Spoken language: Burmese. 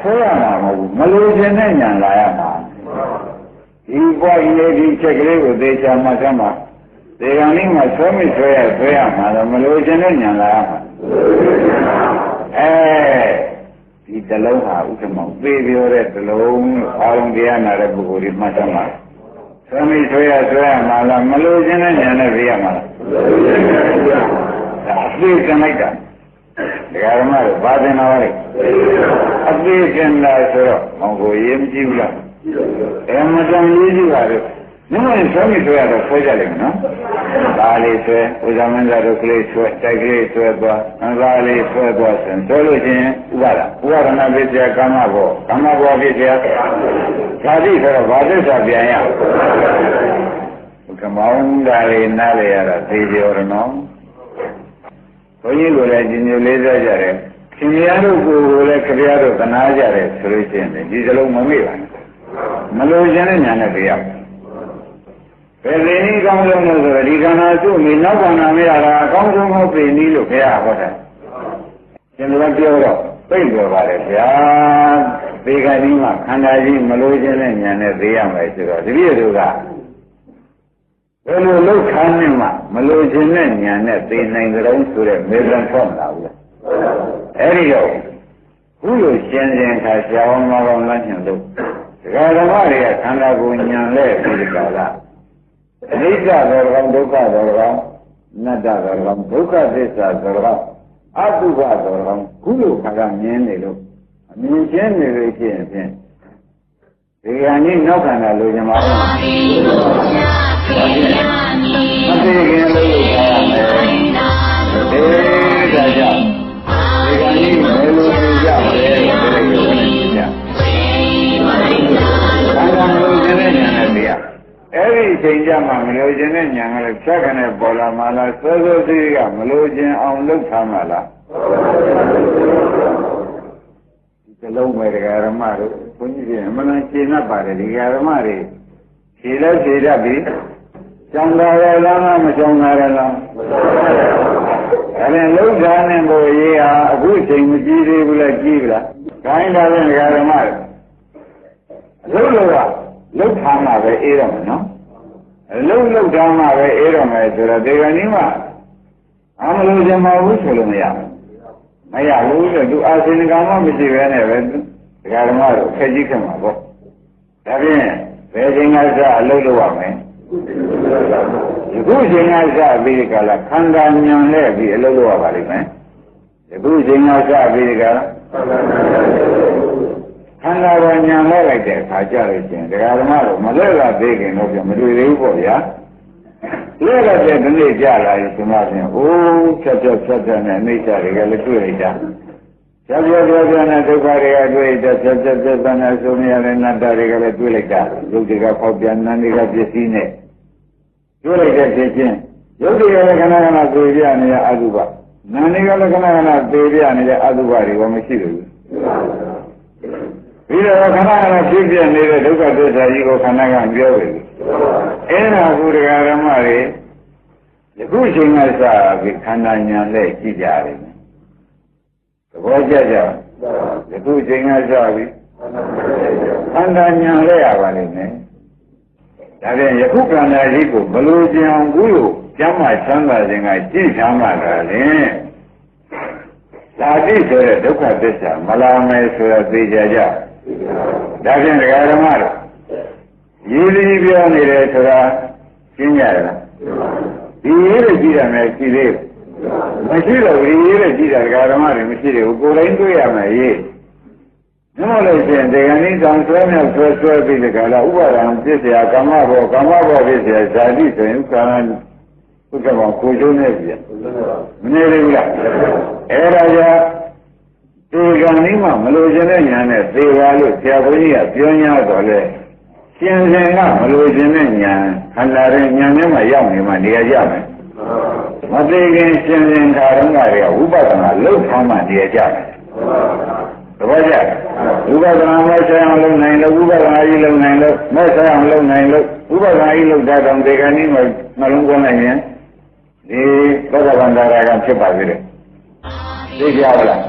ဆွဲရမှာမဟုတ်ဘူးမလို့ခြင်းနဲ့ညာလာရမှာဒီဘွားကြီးလေးဒီချက်ကလေးကိုသေချာမှတ်သမှာဒီကံလေးမှာဆွဲမိဆွဲရဆွဲရမှာတော့မလို့ခြင်းနဲ့ညာလာရမှာအဲဒီတလုံးဟာဥက္ကမောင်သေပြောတဲ့တလုံးအားလုံးတရားနာတဲ့ပုဂ္ဂိုလ်ဒီမှတ်သမှာဆွဲမိဆွဲရဆွဲရမှာလားမလို့ခြင်းနဲ့ညာနဲ့ပြရမှာလားဒါအသေးကံလိုက်တာဒကာဓမ္မတို့ဘာသင်တော်လဲ အသေးကံလာဆိုတော့ဟောကိုရေးမကြည့်ဘူးလားအဲမတန်ရေးကြည့်ပါတော့နမရင်ဆွဲမိဆွဲရတော့ဆွဲကြလိမ့်မယ်နော်ဒါလေးဆွဲဥဇမင်းသားတို့ကလေးဆွဲတိုက်ကလေးဆွဲသွားအင်္ဂါလေးဆွဲသွားဆိုဆွဲလို့ချင်းဥပါဒဥပါဒနာဖြစ်တဲ့ကာမဘောကာမဘောဖြစ်တဲ့ဇာတိဆိုတော့ဘာသစ္စာပြန်ရကမောင်းတာလေးနားလေရတာသိကြောရနော်ဘုန်းကြီးကိုလည်းဒီမျိုးလေးစားကြတယ် ခင်ဗျားတို့ကိုယ်ကိုလည်းခင်ဗျားတို့သနာကြတယ်ဆိုလို့ရှိရင်ဒီစလုံးမမေ့ပါနဲ့မလို့ခြင်းနဲ့ညာနဲ့တရားဘယ်သိနည်းကောင်းဆုံးလို့ဆိုတော့ဒီခန္ဓာစုမိနောက်ခန္ဓာမေးရတာအကောင်းဆုံးဟုတ်ပြီနည်းလို့ခင်ဗျာဟောတယ်ရှင်တော်ပြောတော့ပြိတ်ပြောပါလေဗျာဒီကနေ့မှခန္ဓာကြီးမလို့ခြင်းနဲ့ညာနဲ့သိရမယ်ဆိုတော့တပည့်တို့ကဘယ်လိုလောက်ခန်းနေမှမလို့ခြင်းနဲ့ညာနဲ့သိနိုင်ကြုံဆိုတဲ့မေဇန်ဖွင့်လာဘူးလား အဲ့ဒီတော့ခုလိုရှင်းရှင်းခါရှောင်းမကောင်းလမ်းညွှန်လို့ဒကာဓမ္မတွေကခန္ဓာကိုယ်ညံလဲပြီးဒီကလာအနိစ္စသောကောင်ဒုက္ခသောကောင်နတ္တသောကောင်ဒုက္ခသစ္စာသောကောင်အတုပသောကောင်ခုလိုခါကမြင်နေလို့အမြင်ချင်းနေလို့ဖြစ်ရင်ဖြင့်ဒီကံကြီးနောက်ခန္ဓာလိုချင်ပါဘူးမသိခင်လို့လို့ခေါ်ရမယ်ဒီဒါ ကြမှာမလို့ခြင်းနဲ့ညာကလည်းဖြတ်ခနဲ့ပေါ်လာမှလားစောစောစီးကမလို့ခြင်းအောင်လုပ်ထားမှလားဒီကလုံးပဲဒကာရမတို့ဘုန်းကြီးကအမှန်တန်ရှင်းတတ်ပါတယ်ဒီဒကာရမတွေရှင်းလဲရှင်းတတ်ပြီကျောင်းသားရလားမကျောင်းသားရလားဒါနဲ့လုံးသားနဲ့ကိုရေးဟာအခုချိန်မကြည့်သေးဘူးလားကြည့်လားခိုင်းတာလည်းဒကာရမတွေအလုံးလုံးကလုံးထားမှပဲအေးတော့မယ်နော် အလုံးလုံးထားမှပဲအေးတော့မယ်ဆိုတော့ဒီကနေ့မှအမလို့ခြင်းမဟုတ်ဘူးဆိုလို့မရဘူးမရဘူးဆိုသူအာသင်ကမှမရှိပဲနဲ့ပဲဒကာဓမ္မတို့ခက်ကြီးခက်မှာပေါ့ဒါဖြင့်ဘယ်ချိန်ကစအလုံးလုံးရမယ်ဒီခုချိန်ကစပြီးကြလားခန္ဓာညံလဲပြီးအလုံးလုံးရပါလိမ့်မယ်ဒီခုချိန်ကစပြီးကြလား ခန္ဓာကိုညာလဲလိုက်တဲ့အခါကြလို့ချင်းဒကာဓမ္မတို့မလဲလာသေးခင်တော့ပြန်မတွေ့သေးဘူးပေါ့ဗျာလဲလာတဲ့ဒီနေ့ကြလာရင်ဒီမှာပြန်အိုးဖြတ်ဖြတ်ဖြတ်ဖြတ်နဲ့အိဋ္ဌာတွေကလည်းတွေ့လိုက်တာဖြတ်ဖြတ်ဖြတ်ဖြတ်နဲ့ဒုက္ခတွေကတွေ့တဲ့ဖြတ်ဖြတ်ဖြတ်ဖြတ်နဲ့ဆိုနေရတဲ့နတ္တတွေကလည်းတွေ့လိုက်တာရုပ်တွေကပေါက်ပြန်နန်းတွေကပစ္စည်းနဲ့တွေ့လိုက်တဲ့ဖြစ်ချင်းရုပ်တွေကလည်းခဏခဏသိပြနေရအတုပနာနေကလည်းခဏခဏသိပြနေတဲ့အတုပတွေကမရှိဘူး ပြီးတော့ခဏခဏဖြစ်ပြနေတဲ့ဒုက္ခသစ္စာကြီးကိုခန္ဓာကပြောပြီအဲ့ဒါကုဒကာဓမ္မတွေယခုချိန်ကစပြီးခန္ဓာညာနဲ့ကြည့်ကြရတယ်သဘောကျကြယခုချိန်ကစပြီးခန္ဓာညာလဲရပါလိမ့်မယ်ဒါပြန်ယခုခန္ဓာကြီးကိုဘလို့ကြံကူလို့ကျမ်းမာချမ်းသာခြင်းကကြည့်ချမ်းသာတာလေသာတိဆိုတဲ့ဒုက္ခသစ္စာမလာမယ်ဆိုတော့သိကြကြ ဒါဖြင့်ဒကာဓမ္မတို့ရည်ရည်ပြောနေတယ်ဆိုတာရှင်းကြရလားဒီရည်ရည်ကြည့်ရမယ်ရှိသေးတယ်မရှိတော့ဒီရည်ရည်ကြည့်တာဒကာဓမ္မတွေမရှိသေးဘူးကိုယ်တိုင်းတွေ့ရမယ်ရည်ဒီလိုလို့ရှိရင်ဒီကနေ့တောင်ဆွဲမြောက်ဆွဲဆွဲပြီးဒီကလာဥပါဒံပြည့်စရာကာမဘောကာမဘောပြည့်စရာဇာတိဆိုရင်ဥက္ကရာဥက္ကမောကိုကျုံးနေပြီမနေဘူးလားအဲ့ဒါကြောင့် ဒီကံလေးမှမလိုချင်တဲ့ညာနဲ့သေပါလို့ဆရာဘုန်းကြီးကပြော냐တော့လေရှင်ရှင်ကမလိုချင်တဲ့ညာခန္ဓာရဲ့ညာထဲမှာရောက်နေမှနေရာကြမယ်မသိခင်ရှင်ရှင်ခါတုန်းကတည်းကဝိပဿနာလှုပ်ထားမှနေရာကြမယ်သဘောကျဝိပဿနာမဲ့ဆိုင်အောင်လုပ်နိုင်လို့ဝိပဿနာကြီးလုပ်နိုင်လို့မဲ့ဆိုင်အောင်လုပ်နိုင်လို့ဝိပဿနာကြီးလုပ်တဲ့ကောင်ဒီကနေ့မှနှလုံးသွင်းနိုင်ရင်ဒီသောတာပန်တာရကဖြစ်ပါသေးတယ်သိကြပါလား